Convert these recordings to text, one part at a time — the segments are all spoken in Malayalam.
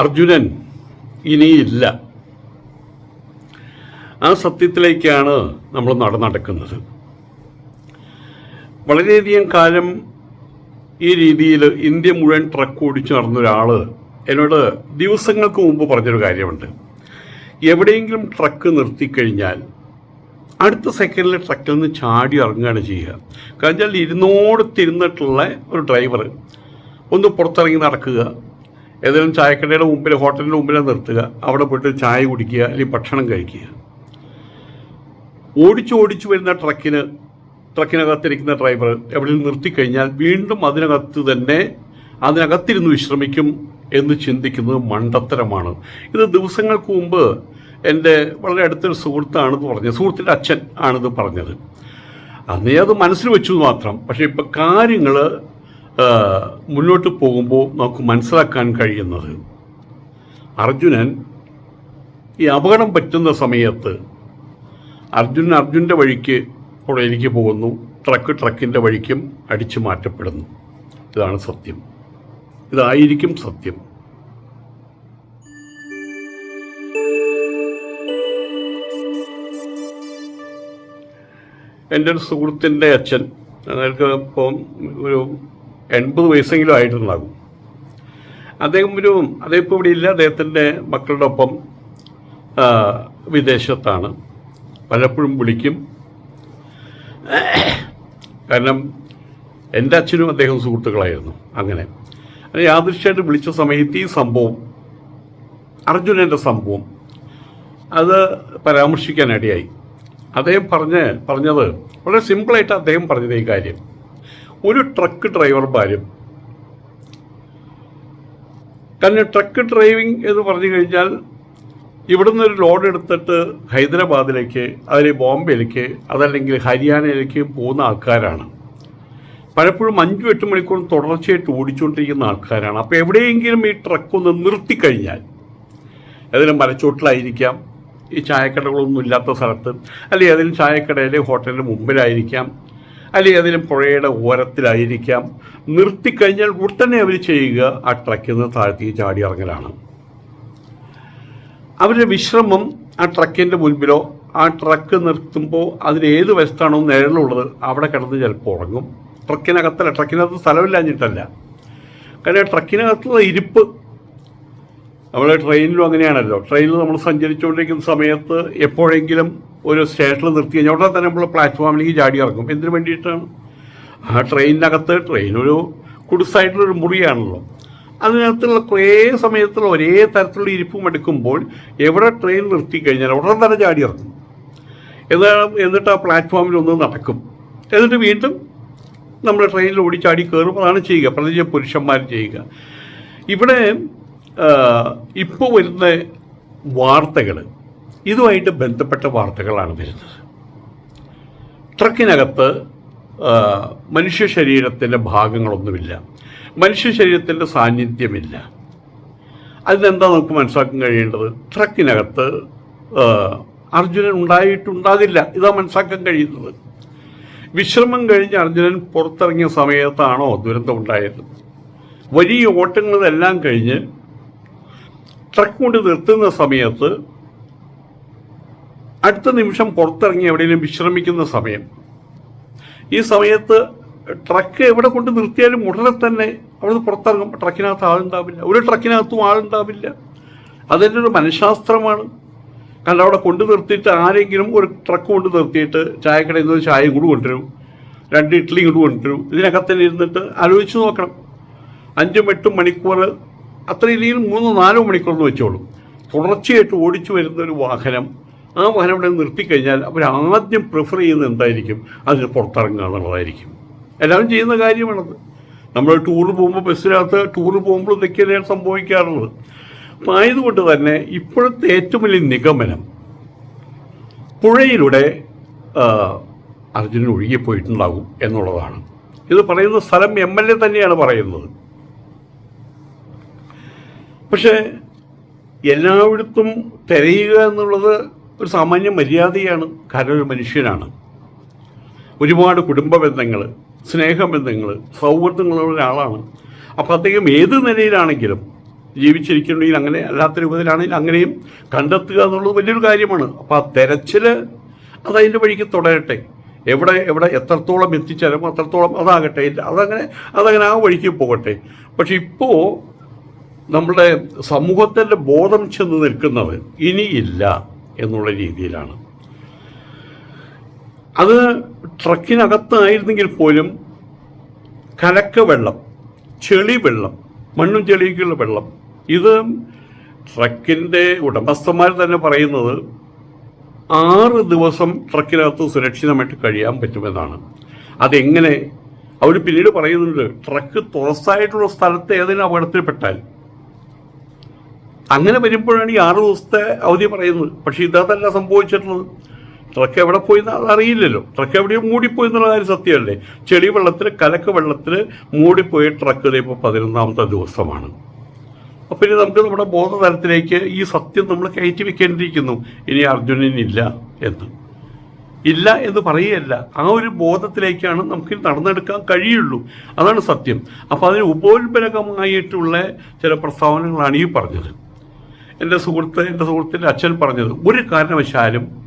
അർജുനൻ ഇനിയില്ല. ആ സത്യത്തിലേക്കാണ് നമ്മൾ നടന്നടക്കുന്നത് വളരെയധികം കാലം ഈ രീതിയിൽ ഇന്ത്യ മുഴുവൻ ട്രക്ക് ഓടിച്ചു നടന്ന ഒരാൾ എന്നോട് ദിവസങ്ങൾക്ക് മുമ്പ് പറഞ്ഞൊരു കാര്യമുണ്ട്. എവിടെയെങ്കിലും ട്രക്ക് നിർത്തിക്കഴിഞ്ഞാൽ അടുത്ത സെക്കൻഡിൽ ട്രക്കിൽ നിന്ന് ചാടി ഇറങ്ങുകയാണ് ചെയ്യുക. കാരണം ഇരുന്നോടത്തിരുന്നിട്ടുള്ള ഒരു ഡ്രൈവർ ഒന്ന് പുറത്തിറങ്ങി നടക്കുക ഏതെങ്കിലും ചായക്കടയുടെ മുമ്പിൽ ഹോട്ടലിന്റെ മുമ്പിൽ നിർത്തുക. അവിടെ പോയിട്ട് ചായ കുടിക്കുക അല്ലെങ്കിൽ ഭക്ഷണം കഴിക്കുക. ഓടിച്ചു ഓടിച്ചു വരുന്ന ട്രക്കിന് ട്രക്കിനകത്തിരിക്കുന്ന ഡ്രൈവർ എവിടെ നിർത്തിക്കഴിഞ്ഞാൽ വീണ്ടും അതിനകത്ത് തന്നെ അതിനകത്തിരുന്ന് വിശ്രമിക്കും എന്ന് ചിന്തിക്കുന്നത് മണ്ടത്തരമാണ്. ഇത് ദിവസങ്ങൾക്ക് മുമ്പ് എന്റെ വളരെ അടുത്തൊരു സുഹൃത്താണെന്ന് പറഞ്ഞത് സുഹൃത്തിന്റെ അച്ഛൻ ആണിത് പറഞ്ഞത്. അന്നേ അത് മനസ്സിൽ വെച്ചു മാത്രം. പക്ഷേ ഇപ്പം കാര്യങ്ങൾ മുന്നോട്ട് പോകുമ്പോൾ നമുക്ക് മനസ്സിലാക്കാൻ കഴിയുന്നത് അർജുനൻ ഈ അപകടം പറ്റുന്ന സമയത്ത് അർജുനൻ അർജുന്റെ വഴിക്ക് പുഴയിലേക്ക് പോകുന്നു. ട്രക്ക് ട്രക്കിന്റെ വഴിക്കും അടിച്ചു മാറ്റപ്പെടുന്നു. ഇതാണ് സത്യം. ഇതായിരിക്കും സത്യം. എന്റെ ഒരു സുഹൃത്തിന്റെ അച്ഛൻ അയാൾക്ക് ഇപ്പം ഒരു എൺപത് വയസ്സെങ്കിലും ആയിട്ടുണ്ടാകും. അദ്ദേഹം ഒരു അദ്ദേഹം ഇപ്പോൾ ഇവിടെ ഇല്ല അദ്ദേഹത്തിന്റെ മക്കളുടെ ഒപ്പം വിദേശത്താണ്. പലപ്പോഴും വിളിക്കും. കാരണം എന്റെ അച്ഛനും അദ്ദേഹം സുഹൃത്തുക്കളായിരുന്നു അങ്ങനെ യാദൃശ്യമായിട്ട് വിളിച്ച സമയത്ത് ഈ സംഭവം അർജുനന്റെ സംഭവം അത് പരാമർശിക്കാനിടയായി. അദ്ദേഹം പറഞ്ഞ് പറഞ്ഞത് വളരെ സിമ്പിളായിട്ട് അദ്ദേഹം പറഞ്ഞത് ഈ കാര്യം. ഒരു ട്രക്ക് ഡ്രൈവർമാരും കാരണം ട്രക്ക് ഡ്രൈവിംഗ് എന്ന് പറഞ്ഞു കഴിഞ്ഞാൽ ഇവിടുന്ന് ഒരു ലോഡ് എടുത്തിട്ട് ഹൈദരാബാദിലേക്ക് അതിൽ ബോംബെയിലേക്ക് അതല്ലെങ്കിൽ ഹരിയാനയിലേക്ക് പോകുന്ന ആൾക്കാരാണ്. പലപ്പോഴും അഞ്ചും എട്ട് മണിക്കൂർ തുടർച്ചയായിട്ട് ഓടിച്ചുകൊണ്ടിരിക്കുന്ന ആൾക്കാരാണ്. അപ്പോൾ എവിടെയെങ്കിലും ഈ ട്രക്ക് ഒന്ന് നിർത്തിക്കഴിഞ്ഞാൽ ഏതെങ്കിലും മരച്ചോട്ടിലായിരിക്കാം ഈ ചായക്കടകളൊന്നും ഇല്ലാത്ത സ്ഥലത്ത് അല്ലെങ്കിൽ ഏതെങ്കിലും ചായക്കടയിലെ ഹോട്ടലിന്റെ മുമ്പിലായിരിക്കാം അല്ലെങ്കിൽ ഏതെങ്കിലും പുഴയുടെ ഓരത്തിലായിരിക്കാം. നിർത്തിക്കഴിഞ്ഞാൽ ഉടനെ അവർ ചെയ്യുക ആ ട്രക്കിൽ നിന്ന് താഴ്ത്തി ചാടി ഇറങ്ങലാണ്. അവരുടെ വിശ്രമം ആ ട്രക്കിന്റെ മുൻപിലോ ആ ട്രക്ക് നിർത്തുമ്പോൾ അതിന് ഏത് വശത്താണോ നിഴലുള്ളത് അവിടെ കിടന്ന് ചിലപ്പോൾ ഉറങ്ങും. ട്രക്കിനകത്തല്ല ട്രക്കിനകത്ത് സ്ഥലമില്ലാഞ്ഞിട്ടല്ല. കാരണം ട്രക്കിനകത്തുള്ള ഇരിപ്പ് നമ്മൾ ട്രെയിനിലും അങ്ങനെയാണല്ലോ. ട്രെയിനിൽ നമ്മൾ സഞ്ചരിച്ചുകൊണ്ടിരിക്കുന്ന സമയത്ത് എപ്പോഴെങ്കിലും ഒരു സ്റ്റേഷനിൽ നിർത്തി കഴിഞ്ഞാൽ ഉടനെ തന്നെ നമ്മൾ പ്ലാറ്റ്ഫോമിലേക്ക് ചാടി ഇറക്കും എന്തിനു വേണ്ടിയിട്ടാണ്? ആ ട്രെയിനിനകത്ത് ട്രെയിൻ ഒരു മുറിയാണല്ലോ. അതിനകത്തുള്ള കുറേ സമയത്തുള്ള ഒരേ തരത്തിലുള്ള ഇരിപ്പും എടുക്കുമ്പോൾ എവിടെ ട്രെയിൻ നിർത്തി കഴിഞ്ഞാൽ ഉടനെ തന്നെ ചാടി ഇറക്കും എന്താണ്? എന്നിട്ട് ആ പ്ലാറ്റ്ഫോമിൽ ഒന്ന് നടക്കും. എന്നിട്ട് വീണ്ടും നമ്മൾ ട്രെയിനിൽ ഓടിച്ചാടി കയറും അതാണ് ചെയ്യുക. പ്രത്യേകിച്ച് പുരുഷന്മാർ ചെയ്യുക. ഇവിടെ ഇപ്പോൾ വരുന്ന വാർത്തകൾ ഇതുമായിട്ട് ബന്ധപ്പെട്ട വാർത്തകളാണ് വരുന്നത്. ട്രക്കിനകത്ത് മനുഷ്യ ശരീരത്തിന്റെ ഭാഗങ്ങളൊന്നുമില്ല. മനുഷ്യ ശരീരത്തിന്റെ സാന്നിധ്യമില്ല. അതിനെന്താ നമുക്ക് മനസ്സിലാക്കാൻ കഴിയേണ്ടത്? ട്രക്കിനകത്ത് അർജുനൻ ഉണ്ടായിട്ടുണ്ടാകില്ല. ഇതാ മനസ്സിലാക്കാൻ കഴിയുന്നത്. വിശ്രമം കഴിഞ്ഞ് അർജുനൻ പുറത്തിറങ്ങിയ സമയത്താണോ ദുരന്തം ഉണ്ടായത് വലിയ ഓട്ടങ്ങളെല്ലാം കഴിഞ്ഞ് ട്രക്ക് കൊണ്ട് നിർത്തുന്ന സമയത്ത് അടുത്ത നിമിഷം പുറത്തിറങ്ങി എവിടെയെങ്കിലും വിശ്രമിക്കുന്ന സമയം. ഈ സമയത്ത് ട്രക്ക് എവിടെ കൊണ്ട് നിർത്തിയാലും ഉടനെ തന്നെ അവിടുന്ന് പുറത്തിറങ്ങും. ട്രക്കിനകത്ത് ആളുണ്ടാവില്ല. ഒരു ട്രക്കിനകത്തും ആളുണ്ടാവില്ല. അതിന്റെ ഒരു മനഃശാസ്ത്രമാണ്. കാരണം അവിടെ കൊണ്ടു നിർത്തിയിട്ട് ആരെങ്കിലും ഒരു ട്രക്ക് കൊണ്ട് നിർത്തിയിട്ട് ചായക്കടയിൽ നിന്ന് ചായയും കൂടി കൊണ്ടുവരും. രണ്ട് ഇഡ്ഡലി കൂടി കൊണ്ടുവരും. ഇതിനകത്ത് തന്നെ ഇരുന്നിട്ട് ആലോചിച്ച് നോക്കണം. അഞ്ചും എട്ടും മണിക്കൂർ അത്ര രീതിയിൽ മൂന്നോ നാലോ മണിക്കൂർ എന്ന് വെച്ചോളൂ. തുടർച്ചയായിട്ട് ഓടിച്ചു വരുന്ന ഒരു വാഹനം ആ വാഹനം ഇവിടെ നിർത്തിക്കഴിഞ്ഞാൽ അവർ ആദ്യം പ്രിഫർ ചെയ്യുന്നത് എന്തായിരിക്കും? അതിന് പുറത്തിറങ്ങുക എന്നുള്ളതായിരിക്കും. എല്ലാവരും ചെയ്യുന്ന കാര്യമാണത്. നമ്മൾ ടൂർ പോകുമ്പോൾ ബസ്സിനകത്ത് ടൂർ പോകുമ്പോൾ ഇതൊക്കെയാണ് സംഭവിക്കാറുള്ളത്. അപ്പം ആയതുകൊണ്ട് തന്നെ ഇപ്പോഴത്തെ ഏറ്റവും വലിയ നിഗമനം പുഴയിലൂടെ അർജുനൻ ഒഴുകിപ്പോയിട്ടുണ്ടാകും എന്നുള്ളതാണ്. ഇത് പറയുന്ന സ്ഥലം എം എൽ എ തന്നെയാണ് പറയുന്നത്. പക്ഷേ എല്ലായിടത്തും തിരയുക എന്നുള്ളത് ഒരു സാമാന്യ മര്യാദയാണ്. കാരണം ഒരു മനുഷ്യനാണ്. ഒരുപാട് കുടുംബ ബന്ധങ്ങൾ സ്നേഹബന്ധങ്ങൾ സൗഹൃദങ്ങളുള്ള ഒരാളാണ്. അപ്പോൾ അദ്ദേഹം ഏത് നിലയിലാണെങ്കിലും ജീവിച്ചിരിക്കുന്നുണ്ടെങ്കിൽ അങ്ങനെ അല്ലാത്ത രൂപത്തിലാണെങ്കിൽ അങ്ങനെയും കണ്ടെത്തുക എന്നുള്ളത് വലിയൊരു കാര്യമാണ്. അപ്പോൾ ആ തെരച്ചിൽ അതതിന്റെ വഴിക്ക് തുടരട്ടെ. എവിടെ എവിടെ എത്രത്തോളം എത്തിച്ചാലും അത്രത്തോളം അതാകട്ടെ. അതങ്ങനെ അതങ്ങനെ ആ വഴിക്ക് പോകട്ടെ. പക്ഷെ ഇപ്പോൾ നമ്മുടെ സമൂഹത്തിന്റെ ബോധം ചെന്ന് നിൽക്കുന്നത് ഇനിയില്ല എന്നുള്ള രീതിയിലാണ്. അത് ട്രക്കിനകത്തായിരുന്നെങ്കിൽ പോലും കലക്ക വെള്ളം ചെളി വെള്ളം മണ്ണും ചെളിയൊക്കെയുള്ള വെള്ളം ഇത് ട്രക്കിന്റെ ഉടമസ്ഥന്മാർ തന്നെ പറയുന്നത് ആറ് ദിവസം ട്രക്കിനകത്ത് സുരക്ഷിതമായിട്ട് കഴിയാൻ പറ്റുമെന്നാണ്. അതെങ്ങനെ? അവർ പിന്നീട് പറയുന്നുണ്ട് ട്രക്ക് തുറസായിട്ടുള്ള സ്ഥലത്ത് ഏതെങ്കിലും അപകടത്തിൽപ്പെട്ടാൽ അങ്ങനെ വരുമ്പോഴാണ് ഈ ആറ് ദിവസത്തെ അവധി പറയുന്നത്. പക്ഷേ ഇതല്ല സംഭവിച്ചിട്ടുള്ളത്. ട്രക്ക് എവിടെ പോയി അതറിയില്ലല്ലോ. ട്രക്ക് എവിടെയോ മൂടിപ്പോയി എന്നുള്ള കാര്യം സത്യമല്ലേ. ചെളി വെള്ളത്തിൽ കലക്ക് വെള്ളത്തിൽ മൂടിപ്പോയ ട്രക്ക് ഇപ്പോൾ പതിനൊന്നാമത്തെ ദിവസമാണ്. അപ്പോൾ ഇനി നമുക്ക് നമ്മുടെ ബോധതലത്തിലേക്ക് ഈ സത്യം നമ്മൾ കയറ്റി വെക്കേണ്ടിയിരിക്കുന്നു. ഇനി അർജുനനില്ല എന്ന്. ഇല്ല എന്ന് പറയുകയല്ല. ആ ഒരു ബോധത്തിലേക്കാണ് നമുക്ക് നടന്നെടുക്കാൻ കഴിയുള്ളൂ. അതാണ് സത്യം. അപ്പോൾ അതിന് ഉപോത്ബലകമായിട്ടുള്ള ചില പ്രസ്താവനകളാണ് ഈ പറഞ്ഞത്. എന്റെ സുഹൃത്ത് എന്റെ സുഹൃത്തിന്റെ അച്ഛൻ പറഞ്ഞത് ഒരു കാരണവശാലും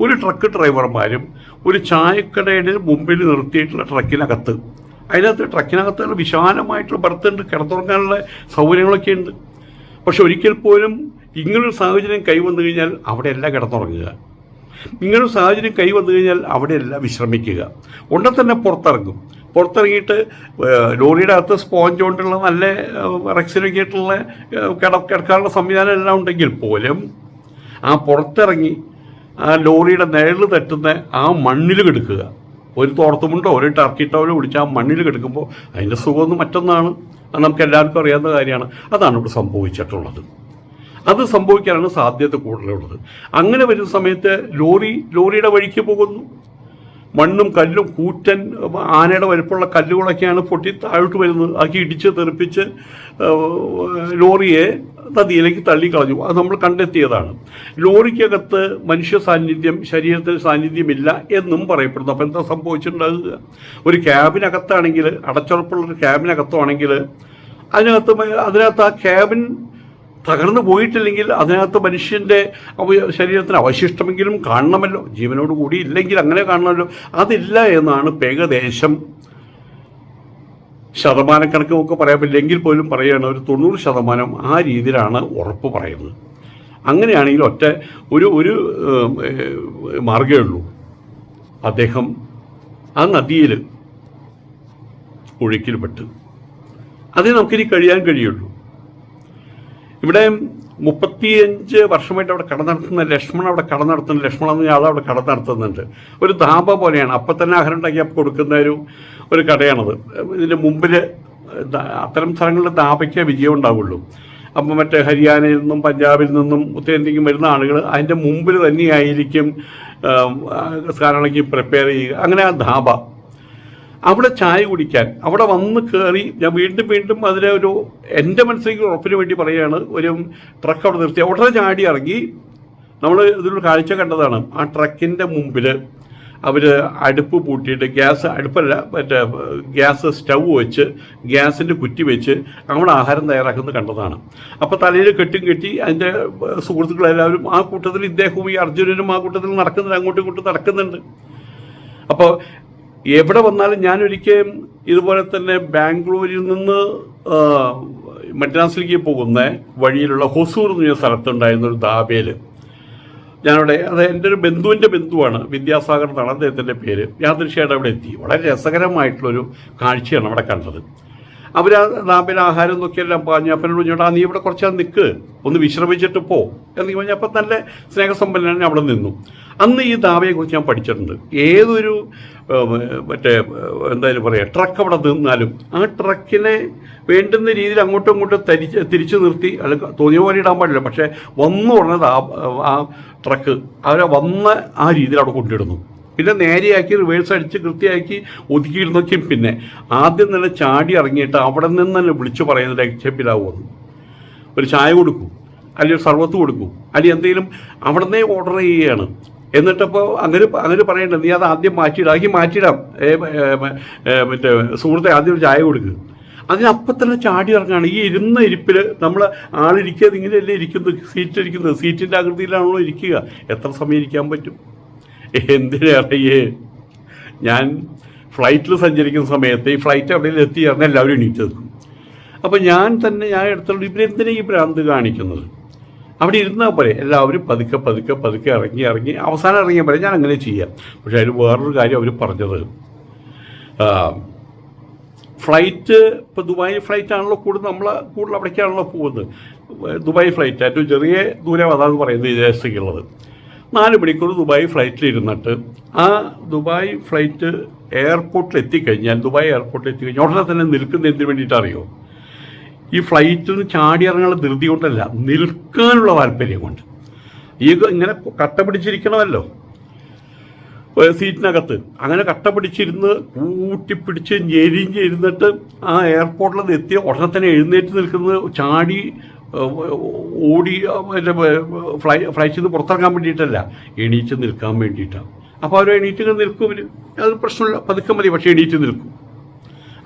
ഒരു ട്രക്ക് ഡ്രൈവർമാരും ഒരു ചായക്കടയുടെ മുമ്പിൽ നിർത്തിയിട്ടുള്ള ട്രക്കിനകത്ത് അതിനകത്ത് ട്രക്കിനകത്ത് വിശാലമായിട്ടുള്ള ബർത്തുണ്ട് കിടത്തുറങ്ങാനുള്ള സൗകര്യങ്ങളൊക്കെ ഉണ്ട്. പക്ഷെ ഒരിക്കൽ പോലും ഇങ്ങനൊരു സാഹചര്യം കൈവന്നു കഴിഞ്ഞാൽ അവിടെയല്ല കിടന്നുറങ്ങുക. ഇങ്ങനൊരു സാഹചര്യം കൈവന്നു കഴിഞ്ഞാൽ അവിടെയല്ല വിശ്രമിക്കുക. ഉടനെ തന്നെ പുറത്തിറങ്ങും. പുറത്തിറങ്ങിയിട്ട് ലോറിയുടെ അകത്ത് സ്പോഞ്ച് കൊണ്ടുള്ള നല്ല റെക്സിനൊക്കെയായിട്ടുള്ള കിട കിടക്കാനുള്ള സംവിധാനം എല്ലാം ഉണ്ടെങ്കിൽ പോലും ആ പുറത്തിറങ്ങി ആ ലോറിയുടെ നിഴൽ തട്ടുന്ന ആ മണ്ണിൽ കിടക്കുക. ഒരു തോർത്തുമുണ്ടോ ഒരു ടർക്കി ടവലോ പിടിച്ച് ആ മണ്ണിൽ കിടക്കുമ്പോൾ അതിന്റെ സുഖമൊന്നും മറ്റൊന്നാണ്. അത് നമുക്ക് എല്ലാവർക്കും അറിയാവുന്ന കാര്യമാണ്. അതാണ് ഇവിടെ സംഭവിച്ചിട്ടുള്ളത്. അത് സംഭവിക്കാനാണ് സാധ്യത കൂടുതലുള്ളത്. അങ്ങനെ വരുന്ന സമയത്ത് ലോറി ലോറിയുടെ വഴിക്ക് പോകുന്നു. മണ്ണും കല്ലും കൂറ്റൻ ആനയുടെ വലുപ്പമുള്ള കല്ലുകളൊക്കെയാണ് പൊട്ടി താഴോട്ട് വരുന്നത്. ആക്കി ഇടിച്ച് തെറിപ്പിച്ച് ലോറിയെ നദിയിലേക്ക് തള്ളിക്കളഞ്ഞു. അത് നമ്മൾ കണ്ടെത്തിയതാണ്. ലോറിക്കകത്ത് മനുഷ്യ സാന്നിധ്യം ശരീരത്തിൽ സാന്നിധ്യമില്ല എന്നും പറയപ്പെടുന്നു. അപ്പോൾ എന്താ സംഭവിച്ചിട്ടുണ്ടാകുക ഒരു ക്യാബിനകത്താണെങ്കിൽ അടച്ചുറപ്പുള്ള ഒരു ക്യാബിനകത്താണെങ്കിൽ അതിനകത്ത് അതിനകത്ത് ആ ക്യാബിൻ തകർന്നു പോയിട്ടില്ലെങ്കിൽ അതിനകത്ത് മനുഷ്യന്റെ ശരീരത്തിന് അവശിഷ്ടമെങ്കിലും കാണണമല്ലോ. ജീവനോട് കൂടി ഇല്ലെങ്കിൽ അങ്ങനെ കാണണമല്ലോ. അതില്ല എന്നാണ് ഏകദേശം ശതമാനക്കണക്കുമൊക്കെ പറയാൻ പറ്റില്ല പോലും പറയുകയാണ്. ഒരു തൊണ്ണൂറ് ശതമാനം ആ രീതിയിലാണ് ഉറപ്പ് പറയുന്നത്. അങ്ങനെയാണെങ്കിൽ ഒറ്റ ഒരു ഒരു മാർഗമേ ഉള്ളൂ. അദ്ദേഹം ആ നദിയിൽ ഒഴുക്കിൽപ്പെട്ട് അതേ നമുക്കിനി കഴിയാൻ കഴിയുള്ളൂ. ഇവിടെ മുപ്പത്തിയഞ്ച് വർഷമായിട്ട് അവിടെ കട നടത്തുന്ന ലക്ഷ്മൺ അവിടെ കട നടത്തുന്ന ലക്ഷ്മണൻ എന്ന ആൾ അവിടെ കട നടത്തുന്നുണ്ട്. ഒരു ധാബ പോലെയാണ്. അപ്പം തന്നെ ആഹാരം ഉണ്ടാക്കി കൊടുക്കുന്ന ഒരു ഒരു കടയാണത്. ഇതിന്റെ മുമ്പിൽ അത്തരം സ്ഥലങ്ങളിൽ ധാബയ്ക്ക് വിജയം ഉണ്ടാവുള്ളൂ. അപ്പം മറ്റേ ഹരിയാനയിൽ നിന്നും പഞ്ചാബിൽ നിന്നും ഉത്തരേന്ത്യക്കും വരുന്ന ആളുകൾ അതിന്റെ മുമ്പിൽ തന്നെയായിരിക്കും സാധാരണയ്ക്ക് പ്രിപ്പയർ ചെയ്യുക. അങ്ങനെ ആ ധാബ അവിടെ ചായ കുടിക്കാൻ. അവിടെ വന്ന് കയറി ഞാൻ വീണ്ടും വീണ്ടും അതിനെ ഒരു എന്റെ മനസ്സിലേക്ക് ഉറപ്പിന് വേണ്ടി പറയുകയാണ്. ഒരു ട്രക്ക് അവിടെ നിർത്തി. ഉടനെ ചാടി ഇറങ്ങി. നമ്മൾ ഇതിലൊരു കാഴ്ച കണ്ടതാണ്. ആ ട്രക്കിന്റെ മുമ്പിൽ അവർ അടുപ്പ് പൂട്ടിയിട്ട് ഗ്യാസ് അടുപ്പല്ല മറ്റേ ഗ്യാസ് സ്റ്റൗ വെച്ച് ഗ്യാസിന്റെ കുറ്റി വെച്ച് നമ്മുടെ ആഹാരം തയ്യാറാക്കുന്നത് കണ്ടതാണ്. അപ്പോൾ തലയിൽ കെട്ടും കെട്ടി അതിന്റെ സുഹൃത്തുക്കളെല്ലാവരും ആ കൂട്ടത്തിൽ ഇദ്ദേഹവും ഈ അർജുനനും ആ കൂട്ടത്തിൽ നടക്കുന്നുണ്ട് അങ്ങോട്ടും ഇങ്ങോട്ടും നടക്കുന്നുണ്ട്. അപ്പോൾ എവിടെ വന്നാലും ഞാൻ ഒരിക്കലും ഇതുപോലെ തന്നെ ബാംഗ്ലൂരിൽ നിന്ന് മദ്രാസിലേക്ക് പോകുന്ന വഴിയിലുള്ള ഹൊസൂർ എന്ന് പറഞ്ഞ സ്ഥലത്തുണ്ടായിരുന്ന ഒരു ദാബേൽ ഞാനവിടെ അത് എന്റെ ഒരു ബന്ധുവിന്റെ ബന്ധുവാണ് വിദ്യാസാഗർ എന്നാണ് അദ്ദേഹത്തിന്റെ പേര്. യാദൃശ്യമായിട്ട് അവിടെ എത്തി. വളരെ രസകരമായിട്ടുള്ളൊരു കാഴ്ചയാണ് അവിടെ കണ്ടത്. അവർ ആ നാമ്പിൽ ആഹാരം നോക്കിയെല്ലാം പറഞ്ഞു. അപ്പനോട് ചോട്ടാ നീ ഇവിടെ കുറച്ചാൽ നിൽക്ക് ഒന്ന് വിശ്രമിച്ചിട്ട് പോ. എന്ന് പറഞ്ഞാൽ അപ്പം നല്ല സ്നേഹസമ്പന്നനാണ് അവിടെ നിന്നു. അന്ന് ഈ ദാവയെക്കുറിച്ച് ഞാൻ പഠിച്ചിട്ടുണ്ട്. ഏതൊരു മറ്റേ എന്തായാലും പറയുക ട്രക്ക് അവിടെ നിന്നാലും ആ ട്രക്കിനെ വേണ്ടുന്ന രീതിയിൽ അങ്ങോട്ടും ഇങ്ങോട്ടും തരിച്ച് തിരിച്ചു നിർത്തി അല്ലെങ്കിൽ തോന്നിയ പോലെ ഇടാൻ പാടില്ല. പക്ഷേ വന്നു പറഞ്ഞത് ആ ട്രക്ക് അവരെ വന്ന ആ രീതിയിൽ അവിടെ കൊണ്ടിടുന്നു. പിന്നെ നേരെയാക്കി റിവേഴ്സ് അടിച്ച് കൃത്യമാക്കി ഒതുക്കിയിരുന്നൊക്കെയും പിന്നെ. ആദ്യം തന്നെ ചാടി ഇറങ്ങിയിട്ട് അവിടെ നിന്ന് തന്നെ വിളിച്ചു പറയുന്നത് എക്സെപ്പിലാവുമെന്ന് ഒരു ചായ കൊടുക്കും. അല്ലെങ്കിൽ സർവത്ത് കൊടുക്കും. അല്ലെങ്കിൽ എന്തെങ്കിലും അവിടെ നിന്നേ ഓർഡർ ചെയ്യുകയാണ്. എന്നിട്ടപ്പോൾ അങ്ങനെ അങ്ങനെ പറയണ്ട നീ അത് ആദ്യം മാറ്റിയിടാം ആക്കി മാറ്റിയിടാം. മറ്റേ സുഹൃത്തെ ആദ്യം ഒരു ചായ കൊടുക്കുക അതിനപ്പം തന്നെ ചാടി ഇറങ്ങാണ്. ഈ ഇരുന്ന ഇരിപ്പിൽ നമ്മൾ ആളിരിക്കാതെ ഇങ്ങനെയല്ലേ ഇരിക്കുന്നത്? സീറ്റ് ഇരിക്കുന്നത് സീറ്റിന്റെ ആകൃതിയിലാണല്ലോ ഇരിക്കുക. എത്ര സമയം ഇരിക്കാൻ പറ്റും? എന്തിനറിയേ ഞാൻ ഫ്ലൈറ്റിൽ സഞ്ചരിക്കുന്ന സമയത്ത് ഈ ഫ്ലൈറ്റ് അവിടെ എത്തി ചേർന്ന് എല്ലാവരും എണീറ്റ് നിൽക്കും. അപ്പോൾ ഞാൻ തന്നെ ഞാൻ എടുത്തോണ്ട് ഇവരെന്തിനാ ഈ ഭ്രാന്ത് കാണിക്കുന്നത്? അവിടെ ഇരുന്നാൽ പോലെ എല്ലാവരും പതുക്കെ പതുക്കെ പതുക്കെ ഇറങ്ങി ഇറങ്ങി അവസാനം ഇറങ്ങിയ പോലെ ഞാൻ അങ്ങനെ ചെയ്യാം. പക്ഷേ അതിൽ വേറൊരു കാര്യം അവർ പറഞ്ഞത്. ഫ്ലൈറ്റ് ഇപ്പോൾ ദുബായ് ഫ്ലൈറ്റ് ആണല്ലോ കൂടുതൽ നമ്മൾ കൂടുതൽ അവിടേക്കാണല്ലോ പോകുന്നത്. ദുബായ് ഫ്ലൈറ്റ് ഏറ്റവും ചെറിയ ദൂരം അതാണ് പറയുന്നത് വിദേശത്തേക്കുള്ളത് നാല് മണിക്കൂർ ദുബായ് ഫ്ലൈറ്റിൽ ഇരുന്നിട്ട് ആ ദുബായ് ഫ്ലൈറ്റ് എയർപോർട്ടിൽ എത്തിക്കഴിഞ്ഞാൽ ദുബായ് എയർപോർട്ടിൽ എത്തിക്കഴിഞ്ഞാൽ ഉടനെ തന്നെ നിൽക്കുന്ന എന്തിനു വേണ്ടിയിട്ട് അറിയോ ഈ ഫ്ലൈറ്റിൽ നിന്ന് ചാടി ഇറങ്ങാനുള്ള ധൃതി കൊണ്ടല്ല നിൽക്കാനുള്ള താല്പര്യം കൊണ്ട്. ഈ ഇങ്ങനെ കട്ട പിടിച്ചിരിക്കണമല്ലോ. സീറ്റിനകത്ത് അങ്ങനെ കട്ട പിടിച്ചിരുന്ന് കൂട്ടിപ്പിടിച്ച് ഞെരിഞ്ഞിരുന്നിട്ട് ആ എയർപോർട്ടിൽ എത്തിയ ഉടനെ തന്നെ എഴുന്നേറ്റ് നിൽക്കുന്നത് ചാടി ഓടി ഫ്ലൈ ഫ്ലൈറ്റിൽ നിന്ന് പുറത്തിറങ്ങാൻ വേണ്ടിയിട്ടല്ല എണീറ്റ് നിൽക്കാൻ വേണ്ടിയിട്ടാണ്. അപ്പോൾ അവർ എണീറ്റ് നിൽക്കും അവർ അത് പ്രശ്നമില്ല പതുക്കെ മതി പക്ഷേ എണീറ്റ് നിൽക്കും.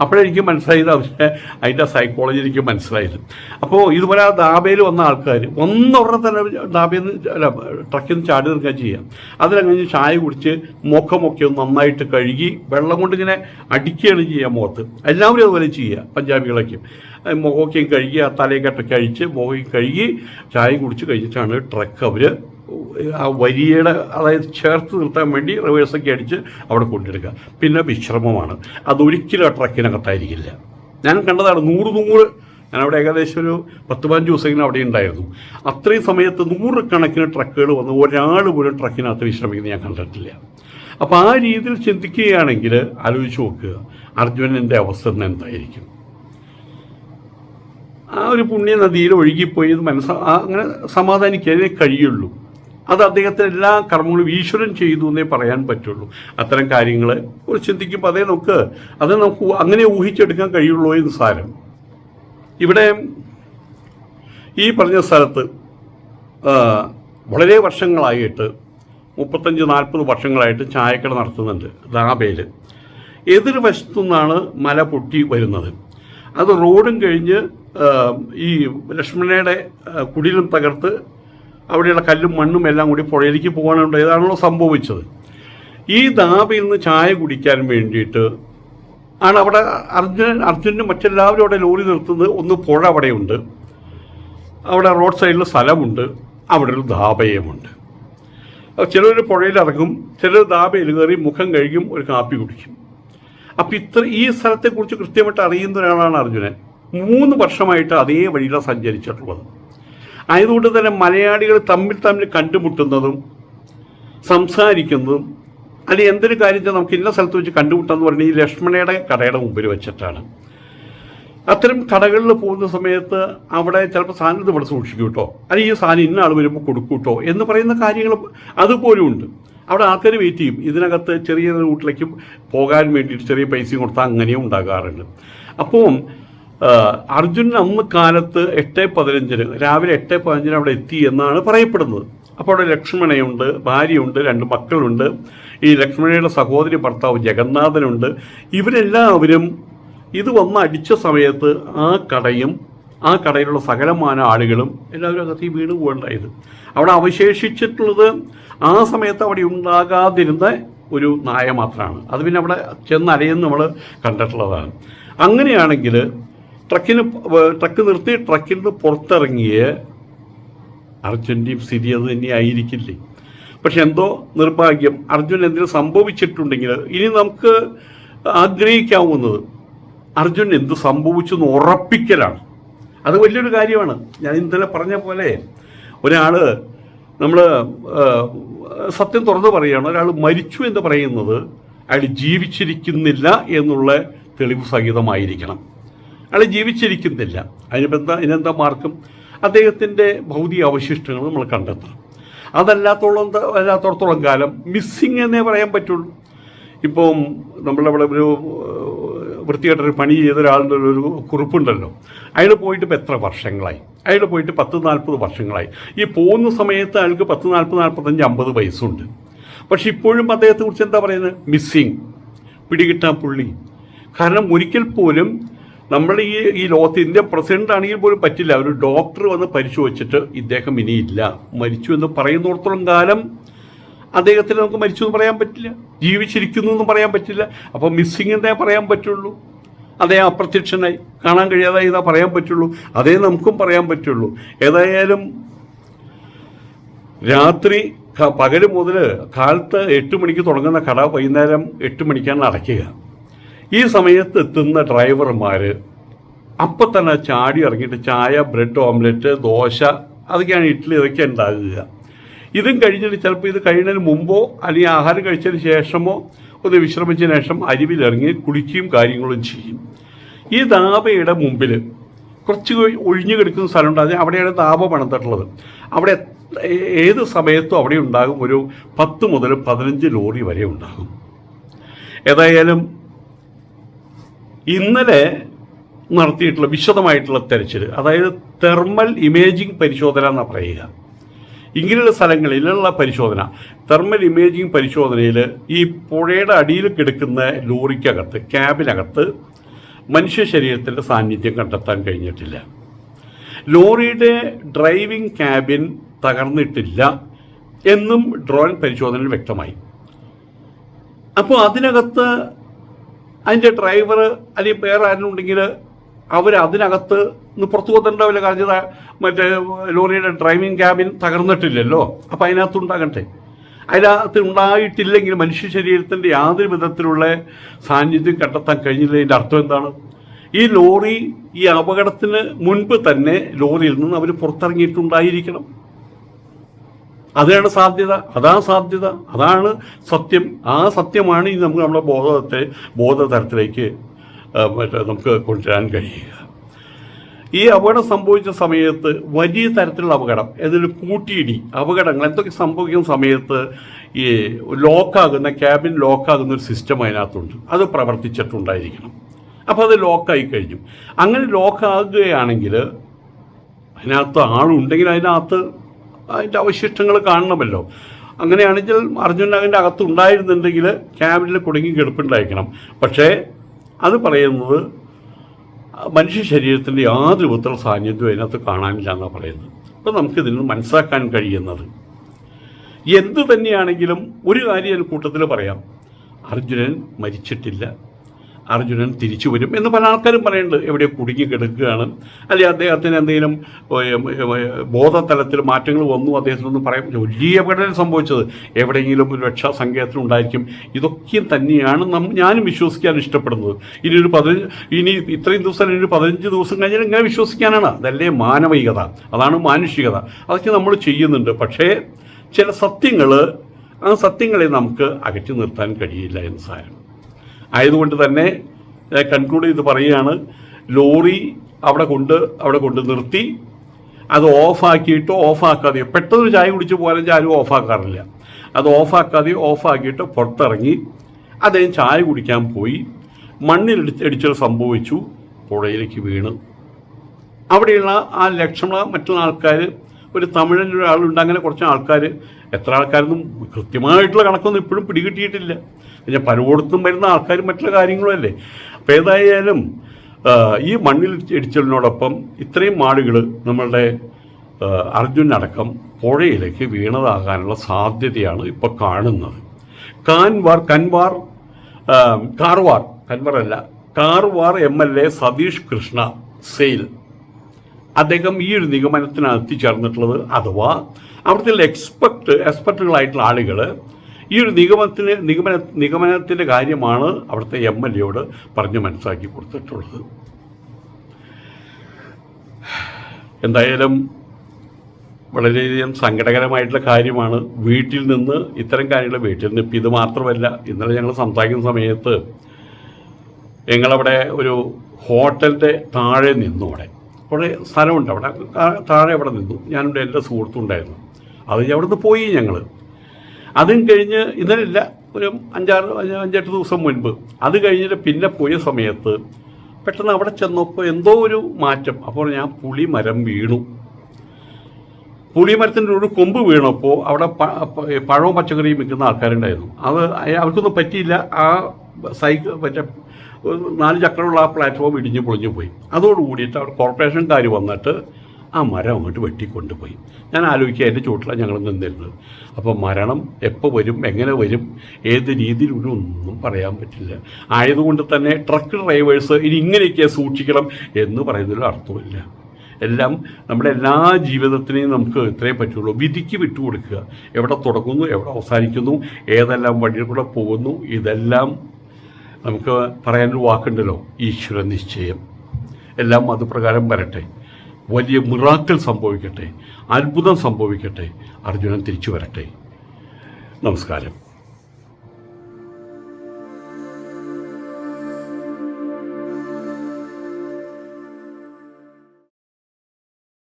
അപ്പോഴെനിക്ക് മനസ്സിലായത് അവരുടെ അതിന്റെ സൈക്കോളജി എനിക്ക് മനസ്സിലായത്. അപ്പോൾ ഇതുപോലെ ആ ദാബയിൽ വന്ന ആൾക്കാർ ഒന്നുടനെ തന്നെ ദാബയിൽ നിന്ന് അല്ല ട്രക്കിൽ നിന്ന് ചാടി നിൽക്കാൻ ചെയ്യാം. അതിലങ്ങനെ ചായ കുടിച്ച് മുഖമൊക്കെ ഒന്ന് നന്നായിട്ട് കഴുകി വെള്ളം കൊണ്ട് ഇങ്ങനെ അടിക്കുകയാണ് ചെയ്യുക മുഖത്ത്. എല്ലാവരും അതുപോലെ ചെയ്യുക പഞ്ചാബികളൊക്കെ. മുഖമൊക്കെയും കഴുകി ആ തലയൊക്കെ അഴിച്ച് മുഖം കഴുകി ചായ കുടിച്ച് കഴിച്ചിട്ടാണ് ട്രക്ക് അവർ ആ വരിയുടെ അതായത് ചേർത്ത് നിർത്താൻ വേണ്ടി റിവേഴ്സൊക്കെ അടിച്ച് അവിടെ കൊണ്ടെടുക്കുക പിന്നെ വിശ്രമമാണ്. അതൊരിക്കലും ആ ട്രക്കിനകത്തായിരിക്കില്ല. ഞാൻ കണ്ടതാണ് നൂറ് നൂറ് ഞാൻ അവിടെ ഏകദേശം ഒരു പത്ത് പതിനഞ്ച് ദിവസം അവിടെ ഉണ്ടായിരുന്നു. അത്രയും സമയത്ത് നൂറുകണക്കിന് ട്രക്കുകൾ വന്ന് ഒരാൾ പോലും ട്രക്കിനകത്ത് വിശ്രമിക്കുന്നത് ഞാൻ കണ്ടിട്ടില്ല. അപ്പോൾ ആ രീതിയിൽ ചിന്തിക്കുകയാണെങ്കിൽ ആലോചിച്ച് നോക്കുക അർജുനന്റെ അവസ്ഥ എന്തായിരിക്കും? ആ ഒരു പുണ്യ നദിയിൽ ഒഴുകിപ്പോയി മനസ്സ അങ്ങനെ സമാധാനിക്കാനേ കഴിയുള്ളൂ. അത് അദ്ദേഹത്തിന് എല്ലാ കർമ്മങ്ങളും ഈശ്വരൻ ചെയ്തു എന്നേ പറയാൻ പറ്റുള്ളൂ. അത്തരം കാര്യങ്ങൾ ഒരു ചിന്തിക്കുമ്പോൾ അതേ നമുക്ക് അത് നമുക്ക് അങ്ങനെ ഊഹിച്ചെടുക്കാൻ കഴിയുള്ളൂ എന്ന് സാരം. ഇവിടെ ഈ പറഞ്ഞ സ്ഥലത്ത് വളരെ വർഷങ്ങളായിട്ട് മുപ്പത്തഞ്ച് നാൽപ്പത് വർഷങ്ങളായിട്ട് ചായക്കട നടത്തുന്നുണ്ട് ദാബയിൽ എതിർ വശത്തു നിന്നാണ് മല പൊട്ടി വരുന്നത്. അത് റോഡും കഴിഞ്ഞ് ഈ ലക്ഷ്മണയുടെ കുടിലും തകർത്ത് അവിടെയുള്ള കല്ലും മണ്ണും എല്ലാം കൂടി പുഴയിലേക്ക് പോകാനുണ്ട്. ഇതാണല്ലോ സംഭവിച്ചത്. ഈ ദാബിൽ നിന്ന് ചായ കുടിക്കാൻ വേണ്ടിയിട്ട് ആണ് അവിടെ അർജുനൻ അർജുനും മറ്റെല്ലാവരും അവിടെ ലോറി നിർത്തുന്നത്. ഒന്ന് പുഴ അവിടെയുണ്ട്. അവിടെ റോഡ് സൈഡിൽ സ്ഥലമുണ്ട്. അവിടെ ഒരു ധാബയുമുണ്ട്. ചിലർ പുഴയിൽ ഇറങ്ങും. ചിലർ ധാബയിൽ കയറി മുഖം കഴുകും ഒരു കാപ്പി കുടിക്കും. അപ്പം ഇത്ര ഈ സ്ഥലത്തെക്കുറിച്ച് കൃത്യമായിട്ട് അറിയുന്ന ഒരാളാണ് അർജുനൻ. മൂന്ന് വർഷമായിട്ട് അതേ വഴിയിലാണ് സഞ്ചരിച്ചിട്ടുള്ളത്. ആയതുകൊണ്ട് തന്നെ മലയാളികൾ തമ്മിൽ തമ്മിൽ കണ്ടുമുട്ടുന്നതും സംസാരിക്കുന്നതും അല്ലെ എന്തൊരു കാര്യം നമുക്ക് ഇന്ന സ്ഥലത്ത് വെച്ച് കണ്ടുമുട്ടാന്ന് പറഞ്ഞാൽ ഈ ലക്ഷ്മണയുടെ കടയുടെ മുമ്പിൽ വെച്ചിട്ടാണ്. അത്തരം കടകളിൽ പോകുന്ന സമയത്ത് അവിടെ ചിലപ്പോൾ സാധനം ഇത് ഇവിടെ സൂക്ഷിക്കും കേട്ടോ. അല്ലെങ്കിൽ ഈ സാധനം ഇന്ന ആൾ വരുമ്പോൾ കൊടുക്കും കേട്ടോ എന്ന് പറയുന്ന കാര്യങ്ങൾ അതുപോലും ഉണ്ട്. അവിടെ ആൾക്കാർ വെയിറ്റ് ചെയ്യും. ഇതിനകത്ത് ചെറിയ റൂട്ടിലേക്ക് പോകാൻ വേണ്ടിയിട്ട് ചെറിയ പൈസയും കൊടുത്താൽ അങ്ങനെയും ഉണ്ടാകാറുണ്ട്. അപ്പോൾ അർജുനൻ അന്ന് കാലത്ത് എട്ട് പതിനഞ്ചിന് രാവിലെ എട്ട് പതിനഞ്ചിന് അവിടെ എത്തി എന്നാണ് പറയപ്പെടുന്നത്. അപ്പോൾ അവിടെ ലക്ഷ്മണയുണ്ട് ഭാര്യയുണ്ട് രണ്ട് മക്കളുണ്ട്. ഈ ലക്ഷ്മണയുടെ സഹോദരി ഭർത്താവ് ജഗന്നാഥനുണ്ട്. ഇവരെല്ലാവരും ഇത് വന്ന് അടിച്ച സമയത്ത് ആ കടയും ആ കടയിലുള്ള സകലമാന ആളുകളും എല്ലാവരും അകത്ത് ഈ വീട് പോകേണ്ടായത്. അവിടെ അവശേഷിച്ചിട്ടുള്ളത് ആ സമയത്ത് അവിടെ ഉണ്ടാകാതിരുന്ന ഒരു നായ മാത്രമാണ്. അത് പിന്നെ അവിടെ ചെന്നലയെന്ന് നമ്മൾ കണ്ടിട്ടുള്ളതാണ്. അങ്ങനെയാണെങ്കിൽ ട്രക്കിന് ട്രക്ക് നിർത്തി ട്രക്കിൽ നിന്ന് പുറത്തിറങ്ങിയ അർജുന്റെയും സ്ഥിതി അത് തന്നെ ആയിരിക്കില്ലേ? പക്ഷെ എന്തോ നിർഭാഗ്യം. അർജുൻ എന്തെങ്കിലും സംഭവിച്ചിട്ടുണ്ടെങ്കിൽ ഇനി നമുക്ക് ആഗ്രഹിക്കാവുന്നത് അർജുൻ എന്ത് സംഭവിച്ചു എന്ന് ഉറപ്പിക്കലാണ്. അത് വലിയൊരു കാര്യമാണ്. ഞാൻ ഇന്നലെ പറഞ്ഞ പോലെ ഒരാൾ നമ്മൾ സത്യം തുറന്നു പറയുകയാണ്. ഒരാൾ മരിച്ചു എന്ന് പറയുന്നത് അയാൾ ജീവിച്ചിരിക്കുന്നില്ല എന്നുള്ള തെളിവ് സഹിതമായിരിക്കണം. അയാൾ ജീവിച്ചിരിക്കുന്നില്ല. അതിനെന്താ ഇതിനെന്താ മാർക്കും അദ്ദേഹത്തിന്റെ ഭൗതിക അവശിഷ്ടങ്ങൾ നമ്മൾ കണ്ടെത്തണം. അതല്ലാത്തോളം അല്ലാത്തോടത്തോളം കാലം മിസ്സിങ് എന്നേ പറയാൻ പറ്റുള്ളൂ. ഇപ്പം നമ്മളവിടെ ഒരു വൃത്തികെട്ടൊരു പണി ചെയ്ത ഒരാളുടെ ഒരു കുറിപ്പുണ്ടല്ലോ. അയാൾ പോയിട്ട് ഇപ്പോൾ എത്ര വർഷങ്ങളായി? അയാൾ പോയിട്ട് പത്ത് നാൽപ്പത് വർഷങ്ങളായി. ഈ പോകുന്ന സമയത്ത് അയാൾക്ക് പത്ത് നാൽപ്പത് നാൽപ്പത്തഞ്ച് അമ്പത് വയസ്സുണ്ട്. പക്ഷെ ഇപ്പോഴും അദ്ദേഹത്തെക്കുറിച്ച് എന്താ പറയുന്നത്? മിസ്സിങ് പിടികിട്ടാൻ പുള്ളി. കാരണം ഒരിക്കൽ പോലും നമ്മൾ ഈ ഈ ലോകത്ത് ഇന്ത്യ പ്രസിഡന്റ് ആണെങ്കിൽ പോലും പറ്റില്ല. ഒരു ഡോക്ടർ വന്ന് പരിശോധിച്ചിട്ട് ഇദ്ദേഹം ഇനിയില്ല. മരിച്ചു എന്ന് പറയുന്നിടത്തോളം കാലം അദ്ദേഹത്തിന് നമുക്ക് മരിച്ചു എന്ന് പറയാൻ പറ്റില്ല. ജീവിച്ചിരിക്കുന്നു എന്ന് പറയാൻ പറ്റില്ല. അപ്പോൾ മിസ്സിംഗ് എന്നേ പറയാൻ പറ്റുള്ളൂ. അദ്ദേഹം അപ്രത്യക്ഷനായി. കാണാൻ കഴിയാതായി എന്നാ പറയാൻ പറ്റുള്ളൂ. അതേ നമുക്കും പറയാൻ പറ്റുള്ളൂ. ഏതായാലും രാത്രി പകൽ മുതൽ കാലത്ത് എട്ട് മണിക്ക് തുടങ്ങുന്ന കട വൈകുന്നേരം എട്ട് മണിക്കാണ് അടയ്ക്കുക. ഈ സമയത്ത് എത്തുന്ന ഡ്രൈവർമാർ അപ്പം തന്നെ ചാടി ഇറങ്ങിയിട്ട് ചായ ബ്രെഡ് ഓംലെറ്റ് ദോശ അതൊക്കെയാണ് ഇഡ്ഡലി ഇതൊക്കെ ഉണ്ടാകുക ഇതും കഴിഞ്ഞിട്ട് ചിലപ്പോൾ ഇത് കഴിയുന്നതിന് മുമ്പോ അല്ലെങ്കിൽ ആഹാരം കഴിച്ചതിന് ശേഷമോ ഒന്ന് വിശ്രമിച്ചതിന് ശേഷം അരിവിലിറങ്ങി കുളിക്കുകയും കാര്യങ്ങളും ചെയ്യും. ഈ ദാബയുടെ മുമ്പിൽ കുറച്ച് ഒഴി- ഒഴിഞ്ഞു കിടക്കുന്ന സ്ഥലമുണ്ട്. അത് അവിടെയാണ് ദാബ പണിതിട്ടുള്ളത്. അവിടെ ഏത് സമയത്തും അവിടെ ഉണ്ടാകും. ഒരു പത്ത് മുതൽ പതിനഞ്ച് ലോറി വരെ ഉണ്ടാകും. ഏതായാലും ഇന്നലെ നടത്തിയിട്ടുള്ള വിശദമായിട്ടുള്ള തെരച്ചിൽ അതായത് തെർമൽ ഇമേജിംഗ് പരിശോധന എന്നാണ് പറയുക. ഇങ്ങനെയുള്ള സ്ഥലങ്ങളിലുള്ള പരിശോധന തെർമൽ ഇമേജിംഗ് പരിശോധനയിൽ ഈ പുഴയുടെ അടിയിൽ കിടക്കുന്ന ലോറിക്കകത്ത് ക്യാബിനകത്ത് മനുഷ്യ ശരീരത്തിന്റെ സാന്നിധ്യം കണ്ടെത്താൻ കഴിഞ്ഞിട്ടില്ല. ലോറിയുടെ ഡ്രൈവിംഗ് ക്യാബിൻ തകർന്നിട്ടില്ല എന്നും ഡ്രോൺ പരിശോധനയിൽ വ്യക്തമായി. അപ്പോൾ അതിനകത്ത് അതിന്റെ ഡ്രൈവർ അല്ലെങ്കിൽ വേറെ ആരെങ്കിലും ഉണ്ടെങ്കിൽ അവർ അതിനകത്ത് നിന്ന് പുറത്തു പോകുന്നുണ്ടാവില്ല കാരണം മറ്റേ ലോറിയുടെ ഡ്രൈവിംഗ് ക്യാബിൻ തകർന്നിട്ടില്ലല്ലോ. അപ്പം അതിനകത്ത് ഉണ്ടാകട്ടെ. അതിനകത്ത് ഉണ്ടായിട്ടില്ലെങ്കിൽ മനുഷ്യ ശരീരത്തിന്റെ യാതൊരു വിധത്തിലുള്ള സാന്നിധ്യം കണ്ടെത്താൻ കഴിഞ്ഞില്ലതിന്റെ അർത്ഥം എന്താണ്? ഈ ലോറി ഈ അപകടത്തിന് മുൻപ് തന്നെ ലോറിയിൽ നിന്ന് അവർ പുറത്തിറങ്ങിയിട്ടുണ്ടായിരിക്കണം. അതാണ് സാധ്യത. അതാണ് സാധ്യത. അതാണ് സത്യം. ആ സത്യമാണ് ഈ നമുക്ക് നമ്മുടെ ബോധത്തെ ബോധതലത്തിലേക്ക് ആ, മറ്റേ നമുക്ക് കൊണ്ടുവരാൻ കഴിയുക. ഈ അപകടം സംഭവിച്ച സമയത്ത് വലിയ തരത്തിലുള്ള അപകടം. ഏതൊരു കൂട്ടിയിടി അപകടങ്ങൾ എന്തൊക്കെ സംഭവിക്കുന്ന സമയത്ത് ഈ ലോക്കാകുന്ന ക്യാബിൻ ലോക്കാകുന്ന ഒരു സിസ്റ്റം അതിനകത്തുണ്ട്. അത് പ്രവർത്തിച്ചിട്ടുണ്ടായിരിക്കണം. അപ്പോൾ അത് ലോക്കായി കഴിഞ്ഞു. അങ്ങനെ ലോക്കാകുകയാണെങ്കിൽ അതിനകത്ത് ആളുണ്ടെങ്കിൽ അതിനകത്ത് അതിന്റെ അവശിഷ്ടങ്ങൾ കാണണമല്ലോ. അങ്ങനെയാണെങ്കിൽ അർജുൻ അതിന്റെ അകത്ത് ഉണ്ടായിരുന്നുണ്ടെങ്കിൽ ക്യാബിനിൽ കുടുങ്ങി കിടപ്പുണ്ടായിരിക്കണം. പക്ഷേ അത് പറയുന്നത് മനുഷ്യ ശരീരത്തിന്റെ യാതൊരു ഉത്തര സാന്നിധ്യവും അതിനകത്ത് കാണാനില്ല എന്നാണ് പറയുന്നത്. അപ്പോൾ നമുക്കിതിൽ നിന്ന് മനസ്സിലാക്കാൻ കഴിയുന്നത് എന്തു തന്നെയാണെങ്കിലും ഒരു കാര്യം കൂട്ടത്തിൽ പറയാം. അർജുനൻ മരിച്ചിട്ടില്ല. അർജുനൻ തിരിച്ചു വരും എന്ന് പല ആൾക്കാരും പറയുന്നുണ്ട്. എവിടെ കുടുങ്ങി കിടക്കുകയാണ്. അല്ലെങ്കിൽ അദ്ദേഹത്തിന് എന്തെങ്കിലും ബോധതലത്തിൽ മാറ്റങ്ങൾ വന്നു അദ്ദേഹത്തിനൊന്നും പറയാൻ വലിയ അപകടം സംഭവിച്ചത്. എവിടെയെങ്കിലും ഒരു രക്ഷാസങ്കേതത്തിൽ ഉണ്ടായിരിക്കും. ഇതൊക്കെ തന്നെയാണ് നം ഞാനും വിശ്വസിക്കാൻ ഇഷ്ടപ്പെടുന്നത്. ഇനി ഒരു പതിനഞ്ച് ഇനി ഇത്രയും ദിവസം ഇനി ഒരു പതിനഞ്ച് ദിവസം കഴിഞ്ഞാൽ ഇങ്ങനെ വിശ്വസിക്കാനാണ്. അതല്ലേ മാനവികത. അതാണ് മാനുഷികത. അതൊക്കെ നമ്മൾ ചെയ്യുന്നുണ്ട്. പക്ഷേ ചില സത്യങ്ങൾ ആ സത്യങ്ങളെ നമുക്ക് അകറ്റി നിർത്താൻ കഴിയില്ല എന്ന് സാരം. ആയതുകൊണ്ട് തന്നെ കൺക്ലൂഡ് ചെയ്ത് പറയുകയാണ് ലോറി അവിടെ കൊണ്ട് അവിടെ കൊണ്ട് നിർത്തി അത് ഓഫാക്കിയിട്ട് ഓഫാക്കാതെയോ പെട്ടെന്ന് ചായ കുടിച്ച് പോകാനും ആരും ഓഫാക്കാറില്ല. അത് ഓഫാക്കാതെയോ ഓഫാക്കിയിട്ട് പുറത്തിറങ്ങി അദ്ദേഹം ചായ കുടിക്കാൻ പോയി മണ്ണിൽ ഇടിച്ചൽ സംഭവിച്ചു പുഴയിലേക്ക് വീണ്. അവിടെയുള്ള ആ ലക്ഷണ മറ്റുള്ള ആൾക്കാർ ഒരു തമിഴൻ ഒരാളുണ്ട് അങ്ങനെ കുറച്ച് ആൾക്കാർ എത്ര ആൾക്കാരൊന്നും കൃത്യമായിട്ടുള്ള കണക്കൊന്നും ഇപ്പോഴും പിടികിട്ടിയിട്ടില്ല. പിന്നെ പലയിടത്തും വരുന്ന ആൾക്കാരും മറ്റുള്ള കാര്യങ്ങളും അല്ലേ? അപ്പോൾ ഏതായാലും ഈ മണ്ണിൽ ഇടിച്ചലിനോടൊപ്പം ഇത്രയും ആളുകൾ നമ്മളുടെ അർജുനടക്കം പുഴയിലേക്ക് വീണതാകാനുള്ള സാധ്യതയാണ് ഇപ്പോൾ കാണുന്നത്. കാൻവാർ കൻവാർ കാർവാർ കൻവാർ അല്ല Karwar M L A Satish Krishna Sail അദ്ദേഹം ഈ ഒരു നിഗമനത്തിനാണ് എത്തിച്ചേർന്നിട്ടുള്ളത്. അഥവാ അവിടുത്തെ എക്സ്പെർട്ട് എക്സ്പെർട്ടുകളായിട്ടുള്ള ആളുകൾ ഈ ഒരു നിഗമനത്തിന് നിഗമന നിഗമനത്തിന്റെ കാര്യമാണ് അവിടുത്തെ എം എൽ എയോട് പറഞ്ഞ് മനസ്സിലാക്കി കൊടുത്തിട്ടുള്ളത്. എന്തായാലും വളരെയധികം സങ്കടകരമായിട്ടുള്ള കാര്യമാണ്. വീട്ടിൽ നിന്ന് ഇത്തരം കാര്യങ്ങൾ വീട്ടിൽ നിന്ന് ഇപ്പം ഇത് മാത്രമല്ല ഇന്നലെ ഞങ്ങൾ സംസാരിക്കുന്ന സമയത്ത് ഞങ്ങളവിടെ ഒരു ഹോട്ടലിന്റെ താഴെ നിന്നു അവിടെ. കുറേ സ്ഥലമുണ്ട്. അവിടെ താഴെ അവിടെ നിന്നു. ഞാനുണ്ട് എന്റെ സുഹൃത്തുണ്ടായിരുന്നു. അത് അവിടെ നിന്ന് പോയി ഞങ്ങൾ അതും കഴിഞ്ഞ് ഇന്നലില്ല ഒരു അഞ്ചാറ് അഞ്ച് അഞ്ചെട്ട് ദിവസം മുൻപ്. അത് കഴിഞ്ഞിട്ട് പിന്നെ പോയ സമയത്ത് പെട്ടെന്ന് അവിടെ ചെന്നപ്പോൾ എന്തോ ഒരു മാറ്റം. അപ്പോൾ ഞാൻ പുളിമരം വീണു. പുളിമരത്തിന്റെ ഒരു കൊമ്പ് വീണപ്പോൾ അവിടെ പഴവും പച്ചക്കറിയും വിൽക്കുന്ന ആൾക്കാരുണ്ടായിരുന്നു. അത് അവർക്കൊന്നും പറ്റിയില്ല. ആ സൈക്കിൾ മറ്റേ നാല് ചക്രമുള്ള ആ പ്ലാറ്റ്ഫോം ഇടിഞ്ഞ് പൊളിഞ്ഞു പോയി. അതോടുകൂടിയിട്ട് അവിടെ കോർപ്പറേഷൻകാർ വന്നിട്ട് ആ മരം അങ്ങോട്ട് വെട്ടിക്കൊണ്ടുപോയി. ഞാൻ ആലോചിക്കുക അതിന്റെ ചുവട്ടിലാണ് ഞങ്ങൾ നിന്നിരുന്നത്. അപ്പോൾ മരണം എപ്പോൾ വരും എങ്ങനെ വരും ഏത് രീതിയിൽ വരും ഒന്നും പറയാൻ പറ്റില്ല. ആയതുകൊണ്ട് തന്നെ ട്രക്ക് ഡ്രൈവേഴ്സ് ഇനി ഇങ്ങനെയൊക്കെ സൂക്ഷിക്കണം എന്ന് പറയുന്നതിൽ അർത്ഥമില്ല. എല്ലാം നമ്മുടെ എല്ലാ ജീവിതത്തിനെയും നമുക്ക് ഇത്രയും പറ്റുള്ളൂ. വിധിക്ക് വിട്ടുകൊടുക്കുക. എവിടെ തുടങ്ങുന്നു എവിടെ അവസാനിക്കുന്നു ഏതെല്ലാം വഴിയിൽ കൂടെ പോകുന്നു ഇതെല്ലാം നമുക്ക് പറയാനൊരു വാക്കുണ്ടല്ലോ ഈശ്വര നിശ്ചയം. എല്ലാം അതുപ്രകാരം വരട്ടെ. വലിയ മിറാക്കൾ സംഭവിക്കട്ടെ അത്ഭുതം സംഭവിക്കട്ടെ അർജുനൻ തിരിച്ചു വരട്ടെ. നമസ്കാരം.